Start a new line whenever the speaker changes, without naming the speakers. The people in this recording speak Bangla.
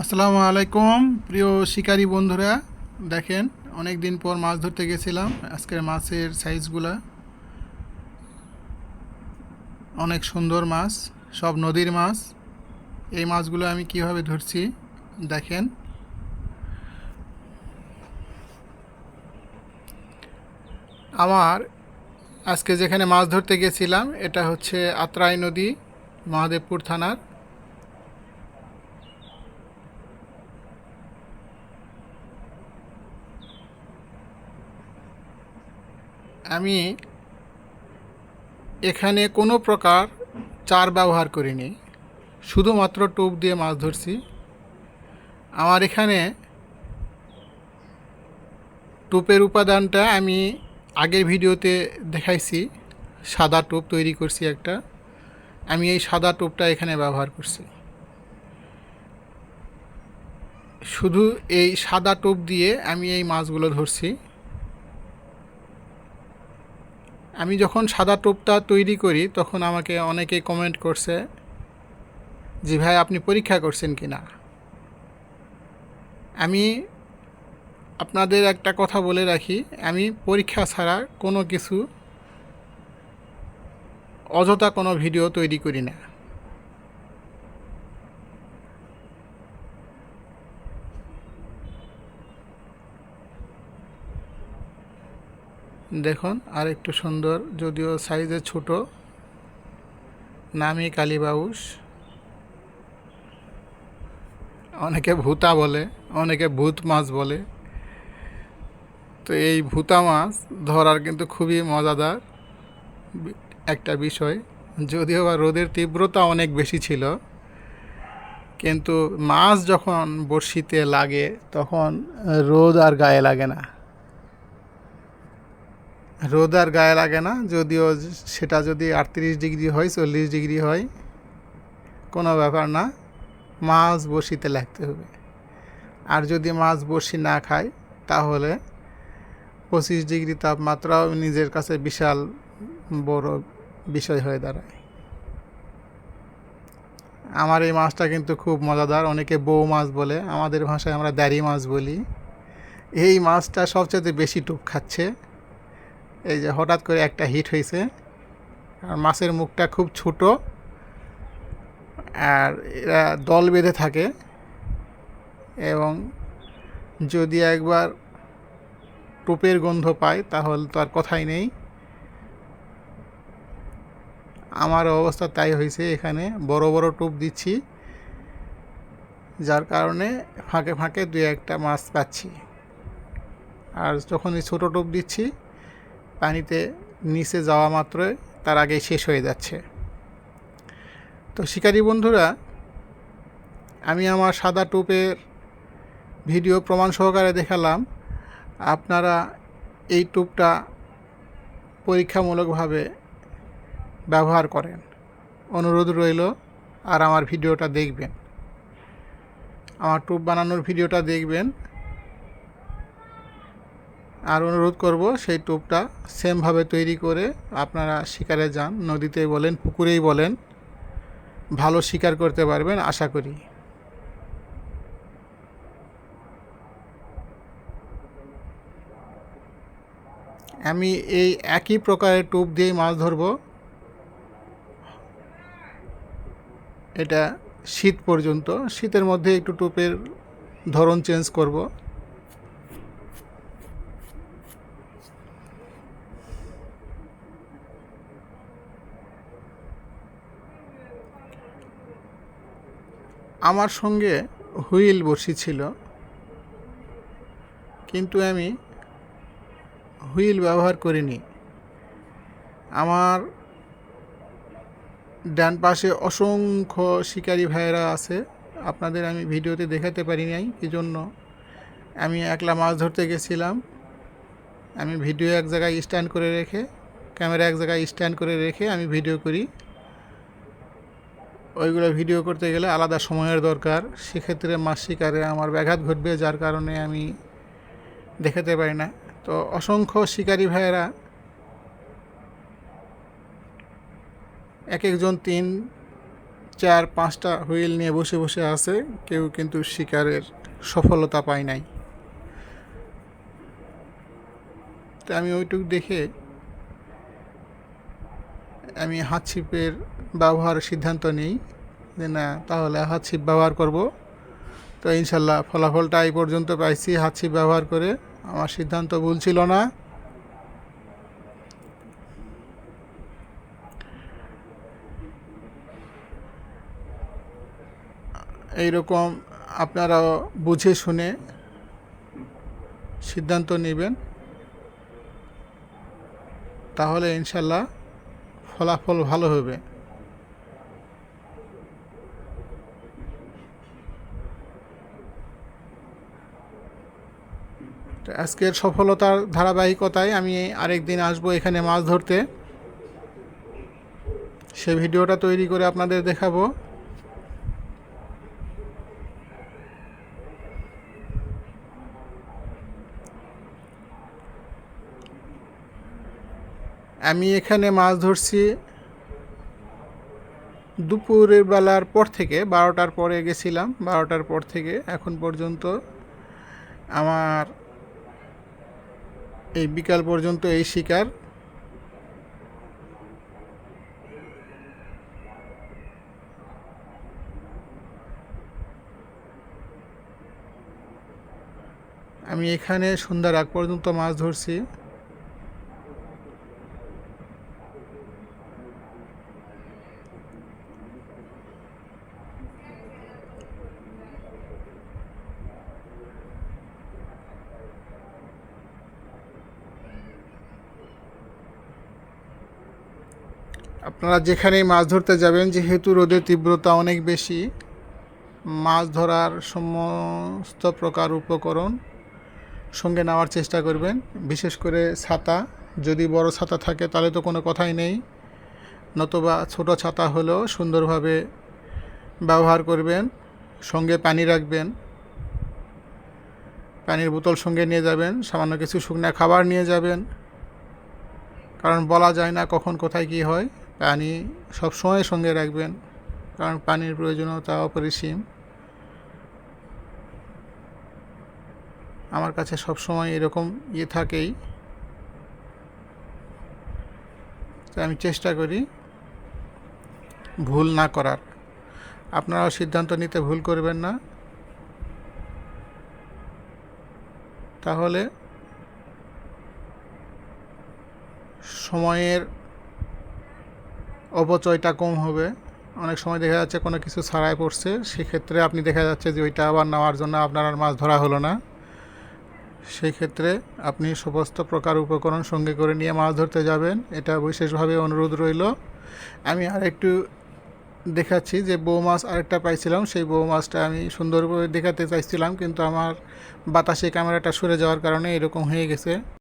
আসসালামু আলাইকুম, প্রিয় শিকারী বন্ধুরা। দেখেন অনেক দিন পর মাছ ধরতে গেছিলাম। আজকের মাছের সাইজগুলা অনেক সুন্দর মাছ, সব নদীর মাছ। এই মাছগুলো আমি কীভাবে ধরছি, দেখেন। আমার আজকে যেখানে মাছ ধরতে গেছিলাম, এটা হচ্ছে আত্রাই নদী, মহাদেবপুর থানার। আমি এখানে কোনো প্রকার চার ব্যবহার করিনি। শুধুমাত্র টোপ দিয়ে মাছ ধরছি। আমার এখানে টোপের উপাদানটা আমি আগের ভিডিওতে দেখাইছি। সাদা টোপ তৈরি করছি একটা। আমি এই সাদা টোপটা এখানে ব্যবহার করছি। শুধু এই সাদা টোপ দিয়ে আমি এই মাছগুলো ধরছি। আমি যখন সাদা টোপটা তৈরি করি, তখন আমাকে অনেকে কমেন্ট করছে যে, ভাই, আপনি পরীক্ষা করছেন কি না আমি আপনাদের একটা কথা বলে রাখি, আমি পরীক্ষা ছাড়া কোনো কিছু, অযথা কোনো ভিডিও তৈরি করি না। দেখুন আর একটু সুন্দর, যদিও সাইজে ছোট। নামি কালীবাউস অনেকে ভূতা বলে, অনেকে ভূত মাছ বলে। তো এই ভূতা মাছ ধরার কিন্তু খুবই মজাদার একটা বিষয়। যদিও বা রোদের তীব্রতা অনেক বেশি ছিল, কিন্তু মাছ যখন বড়শিতে লাগে, তখন রোদ আর গায়ে লাগে না। রোদ আর গায়ে লাগে না, যদিও সেটা যদি আটত্রিশ ডিগ্রি হয়, চল্লিশ ডিগ্রি হয়, কোনো ব্যাপার না। মাছ বড়শিতে লাগতে হবে। আর যদি মাছ বড়শি না খায়, তাহলে পঁচিশ ডিগ্রি তাপমাত্রাও নিজের কাছে বিশাল বড় বিষয় হয়ে দাঁড়ায়। আমার এই মাছটা কিন্তু খুব মজাদার, অনেকে বউ মাছ বলে, আমাদের ভাষায় আমরা দাড়ি মাছ বলি। এই মাছটা সবচেয়ে বেশি টুপ খাচ্ছে। এই যে হঠাৎ করে একটা হিট হয়েছে। আর মাছের মুখটা খুব ছোট। আর এরা দল বেঁধে থাকে। এবং যদি একবার টোপের গন্ধ পায়, তাহলে তো আর কথাই নেই। আমার অবস্থা তাই হয়েছে এখানে। বড় বড় টোপ দিচ্ছি। যার কারণে ফাঁকে ফাঁকে দু একটা মাছ পাচ্ছি। আর যখন ছোটো টোপ দিচ্ছি পানিতে নিচে যাওয়া মাত্রই তার আগে শেষ হয়ে যাচ্ছে। তো শিকারী বন্ধুরা, আমি আমার সাদা টোপের ভিডিও প্রমাণ সহকারে দেখালাম। আপনারা এই টোপটা পরীক্ষামূলকভাবে ব্যবহার করেন। অনুরোধ রইল, আর আমার ভিডিওটা দেখবেন। আমার টোপ বানানোর ভিডিওটা দেখবেন। আর অনুরোধ করব সেই টোপটা সেমভাবে তৈরি করে আপনারা শিকারে যান। নদীতে বলেন, পুকুরেই বলেন, ভালো শিকার করতে পারবেন, আশা করি। আমি এই একই প্রকারের টোপ দিয়েই মাছ ধরবো। এটা শীত পর্যন্ত। শীতের মধ্যে একটু টোপের ধরন চেঞ্জ করব। আমার সঙ্গে হুইল বসি ছিল। কিন্তু আমি হুইল ব্যবহার করিনি। আমার ডান পাশে অসংখ্য শিকারী ভাইয়েরা আছে। আপনাদের আমি ভিডিওতে দেখাতে পারি নাই এই জন্য আমি একলা মাছ ধরতে গেছিলাম। আমি ভিডিও এক জায়গায় স্ট্যান্ড করে রেখে, ক্যামেরা এক জায়গায় স্ট্যান্ড করে রেখে আমি ভিডিও করি। ওইগুলো ভিডিও করতে গেলে আলাদা সময়ের দরকার। সেক্ষেত্রে মাছ শিকারে আমার ব্যাঘাত ঘটবে, যার কারণে আমি দেখাতে পারি না। তো অসংখ্য শিকারী ভাইয়েরা এক একজন তিন, চার, পাঁচটা হুইল নিয়ে বসে বসে আছে, কেউ কিন্তু শিকারের সফলতা পায় নাই। তো আমি ওইটুক দেখে আমি হাত ছিপের ব্যবহারের সিদ্ধান্ত নিই যে না, তাহলে হাত ছিপ ব্যবহার করব। তো ইনশাল্লাহ ফলাফলটা এই পর্যন্ত পাইছি, হাত ছিপ ব্যবহার করে। আমার সিদ্ধান্ত ভুল ছিল না। এইরকম আপনারাও বুঝে শুনে সিদ্ধান্ত নেবেন। তাহলে ইনশাল্লাহ ফলাফল ভালো হবে। আজকের সফলতার ধারাবাহিকতায় আমি আরেকদিন আসব এখানে মাছ ধরতে। সে ভিডিওটা তৈরি করে আপনাদের দেখাবো। আমি এখানে মাছ ধরছি দুপুরের বেলার পর থেকে, বারোটার পরে গেছিলাম, বারোটার পর থেকে এখন পর্যন্ত আমার এই বিকাল পর্যন্ত এই শিকার। আমি এখানে সন্ধ্যার আগ পর্যন্ত মাছ ধরছি। আপনারা যেখানেই মাছ ধরতে যাবেন, যেহেতু রোদের তীব্রতা অনেক বেশি, মাছ ধরার সমস্ত প্রকার উপকরণ সঙ্গে নেওয়ার চেষ্টা করবেন, বিশেষ করে ছাতা। যদি বড় ছাতা থাকে, তাহলে তো কোনো কথাই নেই। নতুবা ছোট ছাতা হলেও সুন্দরভাবে ব্যবহার করবেন, সঙ্গে পানি রাখবেন। পানির বোতল সঙ্গে নিয়ে যাবেন, সামান্য কিছু শুকনো খাবার নিয়ে যাবেন। কারণ বলা যায় না কখন কোথায় কী হয়। পানি সবসময় সঙ্গে রাখবেন, কারণ পানির প্রয়োজনীয়তা অপরিসীম। আমার কাছে সবসময় এরকম ইয়ে থাকেই। তো আমি চেষ্টা করি ভুল না করার। আপনারাও সিদ্ধান্ত নিতে ভুল করবেন না। তাহলে সময়ের অপচয়টা কম হবে। অনেক সময় দেখা যাচ্ছে কোনো কিছু ছাড়াই পড়ছে। সেক্ষেত্রে আপনি দেখা যাচ্ছে যে ওইটা আবার নেওয়ার জন্য আপনার আর মাছ ধরা হলো না। সেই ক্ষেত্রে আপনি সমস্ত প্রকার উপকরণ সঙ্গে করে নিয়ে মাছ ধরতে যাবেন। এটা বিশেষভাবে অনুরোধ রইল। আমি আর একটু দেখাচ্ছি যে বউ মাছ আরেকটা পাইছিলাম। সেই বউ মাছটা আমি সুন্দরভাবে দেখাতে চাইছিলাম, কিন্তু আমার বাতাসে ক্যামেরাটা সরে যাওয়ার কারণে এরকম হয়ে গেছে।